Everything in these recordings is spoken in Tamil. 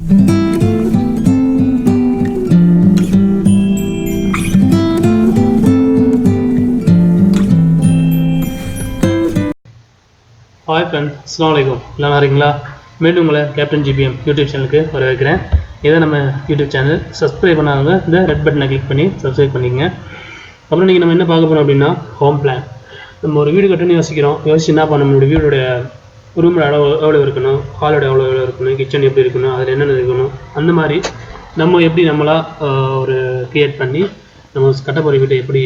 ஹாய் ஃப்ரெண்ட் அஸ்லாம் வலைக்கம் எல்லாம் இருக்கீங்களா? மீண்டும் உங்களை கேப்டன் ஜிபிஎம் யூடியூப் சேனலுக்கு வரவேற்கிறேன். இதை நம்ம யூடியூப் சேனல் சப்ஸ்கிரைப் பண்ணாதவங்க இந்த ரெட் பட்டனை கிளிக் பண்ணி சப்ஸ்கிரைப் பண்ணிக்கங்க. அப்புறம் நீங்கள் நம்ம என்ன பார்க்க போகிறோம் அப்படின்னா ஹோம் பிளான் நம்ம ஒரு வீடு கட்டணும்னு யோசிக்கிறோம். யோசிச்சு என்ன பண்ண நம்மளுடைய வீடோடைய ரூமில் எவ்வளோ எவ்வளோ இருக்கணும்? ஹாலோட எவ்வளோ எவ்வளோ இருக்கணும்? கிச்சன் எப்படி இருக்கணும்? அதில் என்னென்ன இருக்கணும்? அந்த மாதிரி நம்ம எப்படி நம்மளா ஒரு க்ரியேட் பண்ணி நம்ம கட்ட வீட்டை எப்படி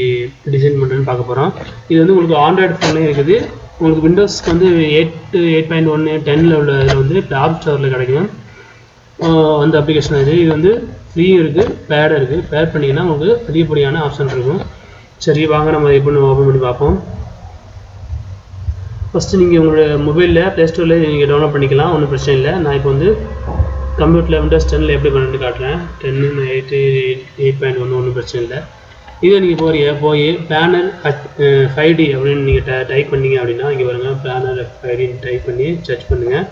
டிசைன் பண்ணுறேன்னு பார்க்க போகிறோம் இது வந்து உங்களுக்கு ஆண்ட்ராய்டு ஃபோன்லேயும் இருக்குது. உங்களுக்கு விண்டோஸ்க்கு வந்து எயிட் எயிட் பாயிண்ட் ஒன்று டென்னில் உள்ள இதில் வந்து ஆப் ஸ்டோரில் கிடைக்கும். அந்த அப்ளிகேஷன் இது. இது வந்து ஃப்ரீயும் இருக்குது பேடும் இருக்குது பேட் பண்ணிங்கன்னா உங்களுக்கு அதிகப்படியான ஆப்ஷன் இருக்கும். சரி வாங்க நம்ம எப்படி ஓப்பன் பண்ணி பார்ப்போம். ஃபஸ்ட்டு நீங்கள் உங்களோட மொபைலில் ப்ளே ஸ்டோரில் நீங்கள் டவுன்லோட் பண்ணிக்கலாம் ஒன்றும் பிரச்சனை இல்லை. நான் இப்போ வந்து கம்ப்யூட்டரில் விண்டோஸ் டென்னில் எப்படி பண்ணிட்டு காட்டுறேன்? Ten eight eight eight point ஒன்று ஒன்றும் பிரச்சனை இல்லை. இதை நீங்கள் போகிறீங்க போய் பேனர் ஃபைவ் டி அப்படின்னு நீங்கள் டை டைப் பண்ணீங்க அப்படின்னா இங்கே பாருங்கள் பேனர் ஃபைவ் டின்னு டைப் பண்ணி சர்ச் பண்ணுங்கள்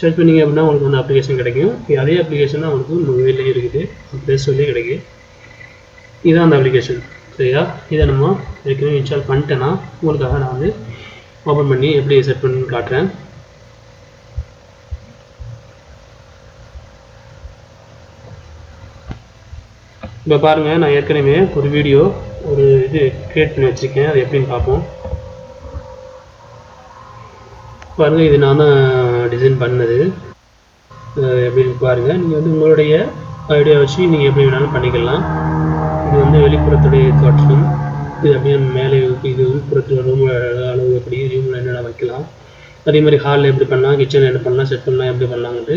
சர்ச் பண்ணீங்க அப்படின்னா உங்களுக்கு வந்து அப்ளிகேஷன் கிடைக்கும். அதே அப்ளிகேஷன் தான் உங்களுக்கு மொபைல்லையும் இருக்குது. ப்ளே ஸ்டோர்லேயும் கிடைக்கும் இதுதான் அந்த அப்ளிகேஷன் சரியா? இதை நம்ம ஏற்கனவே இன்ஸ்டால் பண்ணிட்டேன்னா உங்களுக்காக நான் வந்து ஓப்பன் பண்ணி எப்படி செட் பண்ணுன்னு காட்டுறேன். இப்போ பாருங்கள் நான் ஏற்கனவே ஒரு வீடியோ ஒரு இது கிரியேட் பண்ணி வச்சுருக்கேன். அது எப்படின்னு பார்ப்போம். பாருங்கள் இது நான் தான் டிசைன் பண்ணது எப்படின்னு பாருங்கள் நீங்கள் வந்து உங்களுடைய ஐடியா வச்சு நீங்கள் எப்படி வேணாலும் பண்ணிக்கலாம். இது வந்து வெளிப்புறத்துடைய தோற்றம். இது அப்படியே மேலே இது உள்புறத்தில் ரூம் அளவு எப்படி ரூமில் என்னென்ன வைக்கலாம். அதே மாதிரி ஹாலில் எப்படி பண்ணலாம் கிச்சனில் என்ன பண்ணலாம் செட் பண்ணலாம் எப்படி பண்ணலாங்கிறது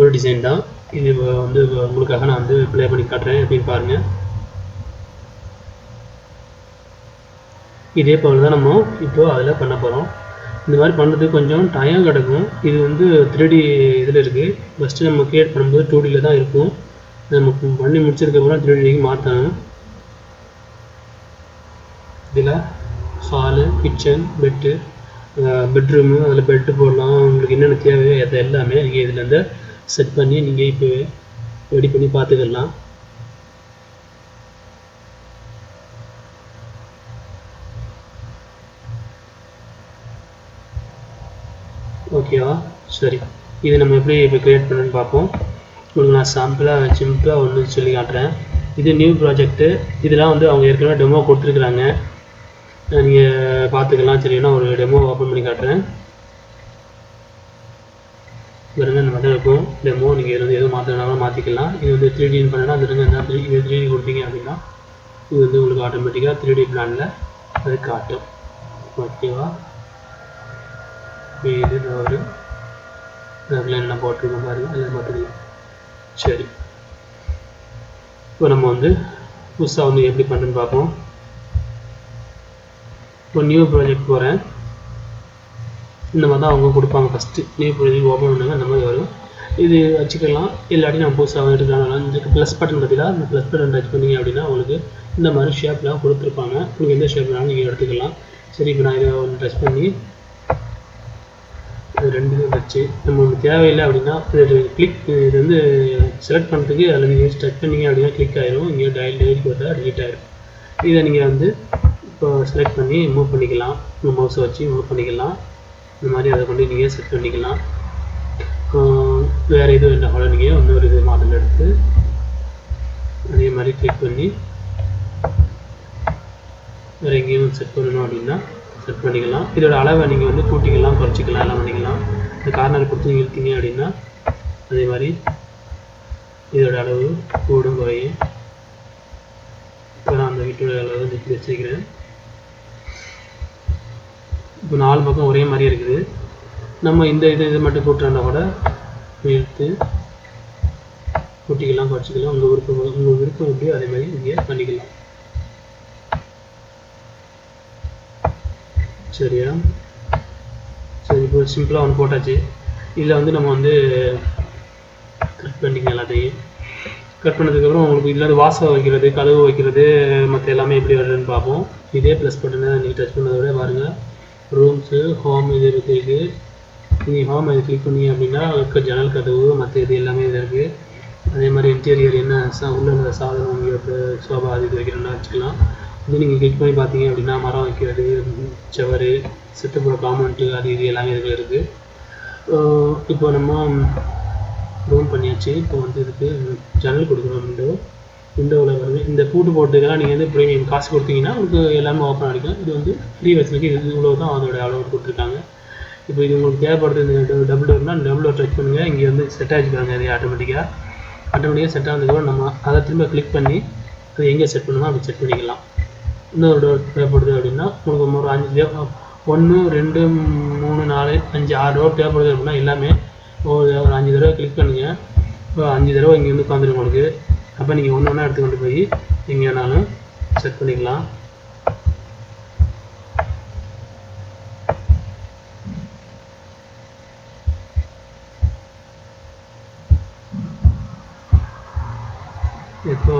ஒரு டிசைன் தான். இது வந்து உங்களுக்காக நான் வந்து ப்ளே பண்ணி காட்டுறேன் அப்படின்னு பாருங்கள் இதே போல் தான் நம்ம இப்போ அதில் பண்ண போகிறோம் இந்த மாதிரி பண்ணுறதுக்கு கொஞ்சம் டைம் கிடக்கும். இது வந்து த்ரீ டி இதில் இருக்குது ஃபஸ்ட்டு நம்ம க்ரியேட் பண்ணும்போது டூ டியில் தான் இருக்கும். நம்ம பண்ணி முடிச்சதுக்கப்புறம் த்ரீ டிக்கு மாற்றணும். இதில் ஹாலு கிச்சன் பெட்டு பெட்ரூமு அதில் பெட்டு போடலாம். உங்களுக்கு என்னென்ன தேவையோ அது எல்லாமே நீங்கள் இதில் இருந்து செட் பண்ணி நீங்கள் இப்போ ரெடி பண்ணி பார்த்துக்கலாம். ஓகேவா சரி. இது நம்ம எப்படி இப்போ க்ரியேட் பண்ணுன்னு பார்ப்போம். உங்களுக்கு நான் சாம்பிளாக சிம்பிளாக ஒன்று சொல்லி காட்டுறேன். இது நியூ ப்ராஜெக்ட்டு இதெல்லாம் வந்து அவங்க ஏற்கனவே டெமோ கொடுத்துருக்குறாங்க. நீங்கள் பார்த்துக்கலாம் சரின்னா ஒரு டெமோ ஓப்பன் பண்ணி காட்டுறேன். பாருங்க இந்த மாதிரி இருக்கும். டெமோ நீங்கள் இதில் வந்து எதுவும் மாற்றினாலும் மாற்றிக்கலாம் இது வந்து த்ரீ டின்னு பண்ணனா அது இருங்க த்ரீ இது த்ரீ டி கொடுத்தீங்க அப்படின்னா இது வந்து உங்களுக்கு ஆட்டோமேட்டிக்காக த்ரீ டி பிளானில் அது காட்டும். ஓகேவா இது ஒரு அதில் என்ன போட்டிருக்கோம் பாருங்கள் அதில் பார்த்துக்கலாம் சரி. இப்போ நம்ம வந்து புதுசாக வந்து எப்படி பண்ணுன்னு பார்ப்போம். இப்போ நியூ ப்ராஜெக்ட் போகிறேன் இந்த மாதிரி தான் அவங்க கொடுப்பாங்க ஃபஸ்ட்டு நியூ ப்ராஜெக்ட் ஓப்பன் பண்ணுங்க அந்த மாதிரி வரும். இது வச்சுக்கலாம். இல்லாட்டி நம்ம புதுசாக எடுக்கலாம் இந்த ப்ளஸ் பட்டன் பார்த்தீங்களா? இந்த ப்ளஸ் பட்டன் டச் பண்ணீங்க அப்படின்னா உங்களுக்கு இந்த மாதிரி ஷேப்லாம் கொடுத்துருப்பாங்க. உங்களுக்கு எந்த ஷேப் வேணாலும் நீங்கள் எடுத்துக்கலாம். சரி இப்போ நான் இதை ஒன்று டச் பண்ணி இது ரெண்டுமே வச்சு நம்ம ஒன்று தேவையில்லை அப்படின்னா இது கிளிக் இது வந்து செலக்ட் பண்ணுறதுக்கு அதில் நீங்கள் டச் பண்ணிங்க அப்படின்னா கிளிக் ஆயிரும். இங்கே டயல் டெலிட் கொடுத்தா ரிலீட் ஆயிரும். இதை நீங்கள் வந்து இப்போ செலக்ட் பண்ணி மூவ் பண்ணிக்கலாம். உங்கள் மவுஸை வச்சு மூவ் பண்ணிக்கலாம். இந்த மாதிரி அதை கொண்டு நீங்கள் செட் பண்ணிக்கலாம். வேறு எதுவும் என்ன கூட நீங்கள் இன்னொரு இது மாடல் எடுத்து அதே மாதிரி கிளிக் பண்ணி வேறு எங்கேயும் செட் பண்ணணும் அப்படின்னா செட் பண்ணிக்கலாம். இதோட அளவை நீங்கள் வந்து கூட்டிக்கலாம் குறைச்சிக்கலாம் எல்லாம் பண்ணிக்கலாம். இந்த கார்னர் கொடுத்து நீங்கள் இழுத்தீங்க அப்படின்னா அதே மாதிரி இதோட அளவு கூடும் குறையும். இப்போ நான் அந்த வீட்டோட அளவு வந்து இப்படி வச்சுக்கிறேன் இப்போ நாலு பக்கம் ஒரே மாதிரி இருக்குது. நம்ம இந்த இது இது மட்டும் கூட்டுறா கூட இழுத்து கூட்டிக்கலாம் குறைச்சிக்கலாம். உங்கள் விருப்பம் உங்கள் விருப்பம் எப்படியோ அதே மாதிரி இங்கே பண்ணிக்கலாம். சரியா? சரி இப்போ சிம்பிளாக ஒன்று போட்டாச்சு. இதில் வந்து நம்ம வந்து கட் பண்ணிக்கலாம் எல்லாத்தையும். கட் பண்ணதுக்கப்புறம் உங்களுக்கு இதில் வந்து வாசகம் வைக்கிறது கதவு வைக்கிறது மற்ற எல்லாமே எப்படி வருதுன்னு பார்ப்போம். இதே ப்ளஸ் பட்டனை நீங்கள் டச் பண்ணதை விட பாருங்கள் ரூம்ஸு ஹோம் இது இருக்குது இது. நீங்கள் ஹோம் இது கிளிக் பண்ணீங்க அப்படின்னா இருக்க ஜன்னல் கதவு மற்ற இது எல்லாமே இதில் இருக்குது அதே மாதிரி இன்டீரியர் என்ன சா உள்ள சாதனம் உங்களுக்கு சோபா அது இது வைக்கணும்னா வச்சுக்கலாம். இது நீங்கள் கிளிக் பண்ணி பார்த்தீங்க அப்படின்னா மரம் வைக்கிறது செவரு சித்தப்புற காமௌண்ட்டு அது இது எல்லாமே இதில் இருக்குது இப்போ நம்ம ரூம் பண்ணியாச்சு. இப்போ வந்து இதுக்கு ஜன்னல் கொடுக்கணும் அப்படின்ட்டு விண்டோவில் வருது. இந்த கூட்டு போட்டுக்கெல்லாம் நீங்கள் வந்து ப்ரீமியம் காசு கொடுத்தீங்கன்னா உங்களுக்கு எல்லாமே ஓப்பன் இருக்கும் இது வந்து ஃப்ரீ வசதிக்கு இது இவ்வளோ தான் அதோட அளவு கொடுத்துருக்காங்க இப்போ இது உங்களுக்கு தேவைப்படுறது இந்த டபுள் டோர்னா டபுள் டோர் டச் பண்ணுங்கள் இங்கே வந்து செட் ஆகிருக்காங்க இது ஆட்டோமேட்டிக்காக ஆட்டோமேட்டிக்காக செட் ஆனதுக்கப்புறம் நம்ம அதை திரும்ப கிளிக் பண்ணி அது எங்கே செட் பண்ணணுமோ அப்படி செட் பண்ணிக்கலாம். இன்னொரு டோர் தேவைப்படுது அப்படின்னா உங்களுக்கு ஒரு அஞ்சு தேவை ஒன்று ரெண்டு மூணு நாலு அஞ்சு ஆறு டோர் தேவைப்படுது அப்படின்னா எல்லாமே ஒரு அஞ்சு தடவை கிளிக் பண்ணுங்கள் இப்போ அஞ்சு தடவை இங்கே வந்து உட்காந்துரும் உங்களுக்கு. அப்போ நீங்கள் ஒன்று ஒன்றா எடுத்து கொண்டு போய் எங்கே வேணாலும் செட் பண்ணிக்கலாம். இப்போ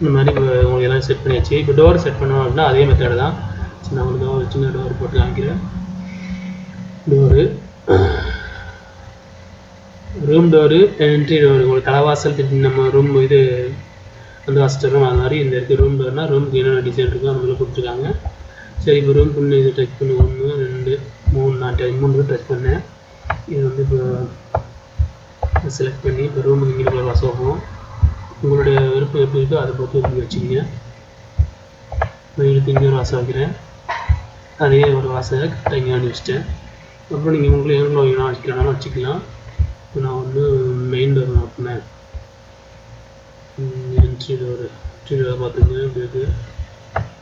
இந்த மாதிரி உங்களுக்கு எல்லாம் செட் பண்ணியாச்சு. இப்போ டோர் செட் பண்ணோம் அப்படின்னா அதே மெத்தடு தான். சரி, நான் ஒரு சின்ன டோர் போட்டு காமிக்கிறேன். Door room door entry door உங்களுக்கு தலைவாசல் நம்ம ரூம் இது அந்த வாசல் அது மாதிரி இந்த இடத்துக்கு ரூம் டோர்னால் ரூமுக்கு என்னென்ன டிசைன் இருக்கோ அந்த மாதிரி கொடுத்துருக்காங்க. சரி இப்போ ரூம் பண்ணி இது டச் பண்ணி. ஒன்று ரெண்டு மூணு நான் டச் மூணு டச் பண்ணேன். இது வந்து இப்போ செலக்ட் பண்ணி இப்போ ரூம் இங்கே வாசம் வைப்போம் உங்களுடைய விருப்பம் எப்படி இருக்கோ அதை பொறுத்து இங்கே வச்சுக்கோங்க. இப்போ இதுக்கு இங்கே வாசம் வைக்கிறேன். அதே ஒரு வாசை கரெக்டாக இங்கே வச்சிட்டேன் அப்புறம் நீங்கள் உங்களை எவ்வளோ வேணும் வச்சுக்கலாம்னு வச்சுக்கலாம். இப்போ நான் வந்து மெயின் டோர் பண்ணேன் என்ட்ரி டோர் என்ட்ரி டோர் பார்த்துங்க இப்படி இருக்குது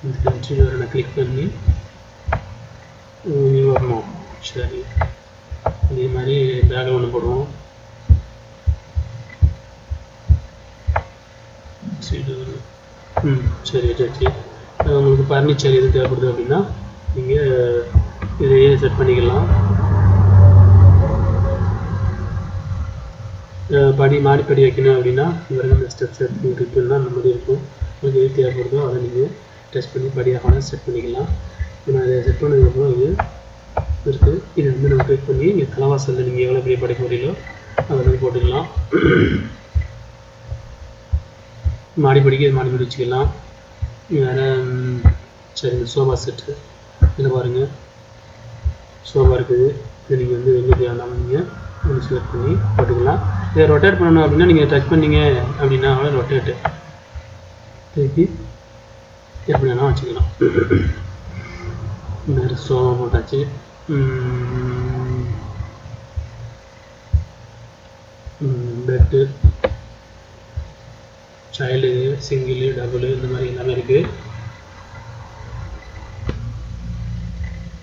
இந்த என்ட்ரி டோரை நான் கிளிக் பண்ணி இங்கே வரணும். சரி. இதே மாதிரி பேக் ஒன்று போடுவோம். சரி ம் சரி சரி சரி. உங்களுக்கு ஃபர்னிச்சர் எது தேவைப்படுது அப்படின்னா நீங்கள் இதையே செட் பண்ணிக்கலாம். அஹ் படி வைக்கணும் அப்படின்னா இவருக்கு இந்த ஸ்டெப்ஸ் இருக்குன்னா அந்த மாதிரி இருக்கும். உங்களுக்கு எது தேவைப்படுதோ அதை நீங்கள் டெஸ்ட் பண்ணி படியாக செட் பண்ணிக்கலாம். இப்போ நான் இதை செட் பண்ணதுக்கப்புறம் இது இருக்குது இதை வந்து நம்ம கிளிக் பண்ணி இங்கே தலைவாசலில் நீங்கள் எவ்வளோ பெரிய படைக்க முடியலோ அதை வந்து போட்டுக்கலாம். மாடிப்படிக்கு இது மாடிப்படி வச்சுக்கலாம் வேறு சரி இந்த சோஃபா செட்டு இதில் பாருங்கள் சோஃபா இருக்குது. இது நீங்கள் வந்து எங்கே தேவையான நீங்கள் வந்து செலக்ட் பண்ணி போட்டுக்கலாம். இதை ரொட்டேட் பண்ணணும் அப்படின்னா நீங்கள் டச் பண்ணீங்க அப்படின்னா ரொட்டேட்டு திருப்பி எப்படி வேணால் வச்சுக்கலாம். இந்த சோஃபா போட்டாச்சு. பெட்டு சைல்டு சிங்கிள் டபுள் இந்த மாதிரி எல்லாமே இருக்குது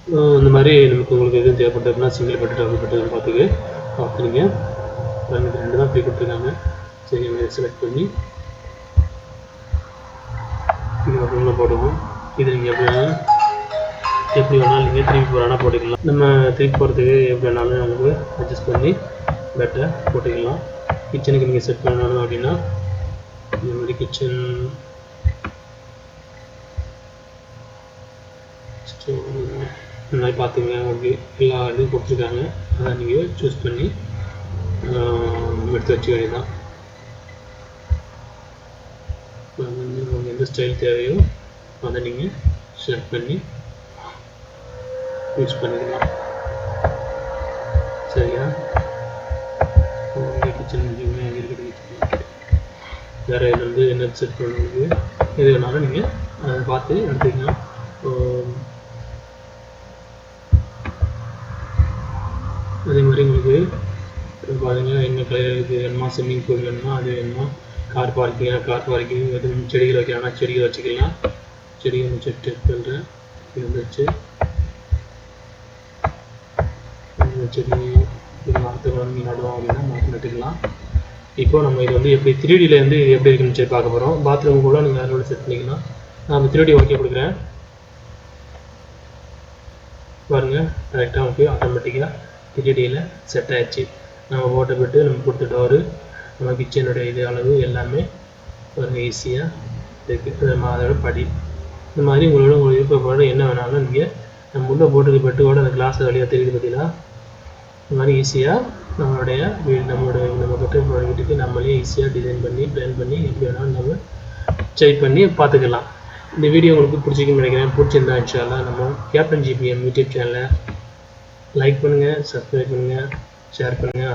இந்த மாதிரி நமக்கு உங்களுக்கு எதுவும் தேவைப்பட்டதுன்னா சிங்கிள் பெட்டு டபுள் பெட்டு பார்த்துக்கு பார்த்துருங்க பதினெட்டு ரெண்டு தான் ஃப்ரீ கொடுத்துருக்காங்க. சரி இதை செலக்ட் பண்ணி இது ரூமில் போடுவோம். இது நீங்கள் எப்படி வேணாலும் எப்படி வேணாலும் நீங்கள் திருப்பி போகிறானா போட்டுக்கலாம். நம்ம திருப்பி போகிறதுக்கு எப்படி வேணாலும் நமக்கு அட்ஜஸ்ட் பண்ணி பெட்டை போட்டுக்கலாம். கிச்சனுக்கு நீங்கள் செட் பண்ணணும் அப்படின்னா இந்த மாதிரி கிச்சன் இந்த மாதிரி பார்த்துங்க எல்லா இதுவும் கொடுத்துருக்காங்க. அதை நீங்கள் சூஸ் பண்ணி எடுத்து வச்சுக்க வேண்டியதான் வந்து உங்களுக்கு எந்த ஸ்டைல் தேவையோ அதை நீங்கள் செலக்ட் பண்ணி யூஸ் பண்ணிக்கலாம். சரியா? உங்கள் கிச்சன் இருக்குது கிச்சன் வேறு இது வந்து என்ன செட் பண்ணுறது எது வேணாலும் நீங்கள் அதை பார்த்து எடுத்துக்கலாம். வேணுமா ஸ்விம்மிங் பூல் வேணுமா அது வேணுமா? கார் பார்க்கிங் கார் பார்க்கிங் எதுவும் செடிகள் வைக்கலாம்னா செடிகள் வச்சுக்கலாம். செடிகள் செட்டு பண்ணுறேன் இது செடி மரத்தை வாங்கி நடுவோம் அப்படின்னா மரத்தை நட்டுக்கலாம். இப்போ நம்ம இது வந்து எப்படி த்ரீடியில் வந்து இது எப்படி இருக்குன்னு சொல்லி பார்க்க போகிறோம் பாத்ரூம் கூட நீங்கள் அதோட செட் பண்ணிக்கலாம். நான் அந்த த்ரீடி ஓகே கொடுக்குறேன். பாருங்கள் கரெக்டாக ஓகே ஆட்டோமேட்டிக்காக த்ரீடியில் செட் ஆயிடுச்சு. நம்ம போட்ட போட்டு நம்ம கொடுத்த டோரு நம்ம கிச்சனுடைய இது அளவு எல்லாமே ஒரு ஈஸியாக இருக்குது அதோட படி. இந்த மாதிரி உங்களோட உங்களுக்கு விருப்பப்பட என்ன வேணாலும் நீங்கள் நம்ம உள்ளே போட்டுக்க கூட அந்த கிளாஸ் வழியாக தெரியுது பார்த்தீங்கன்னா இந்த மாதிரி ஈஸியாக நம்மளுடைய வீடு நம்மளுடைய நம்ம கட்ட வீட்டுக்கு நம்மளே ஈஸியாக டிசைன் பண்ணி பிளான் பண்ணி எப்படி வேணாலும் நம்ம செக் பண்ணி பார்த்துக்கலாம். இந்த வீடியோ உங்களுக்கு பிடிச்சிருக்குன்னு நினைக்கிறேன். பிடிச்சிருந்தா இன்ஷால்லா நம்ம கேப்டன் ஜிபிஎம் யூடியூப் சேனலை லைக் பண்ணுங்கள் சப்ஸ்கிரைப் பண்ணுங்கள் ஷேர் பண்ணுங்கள்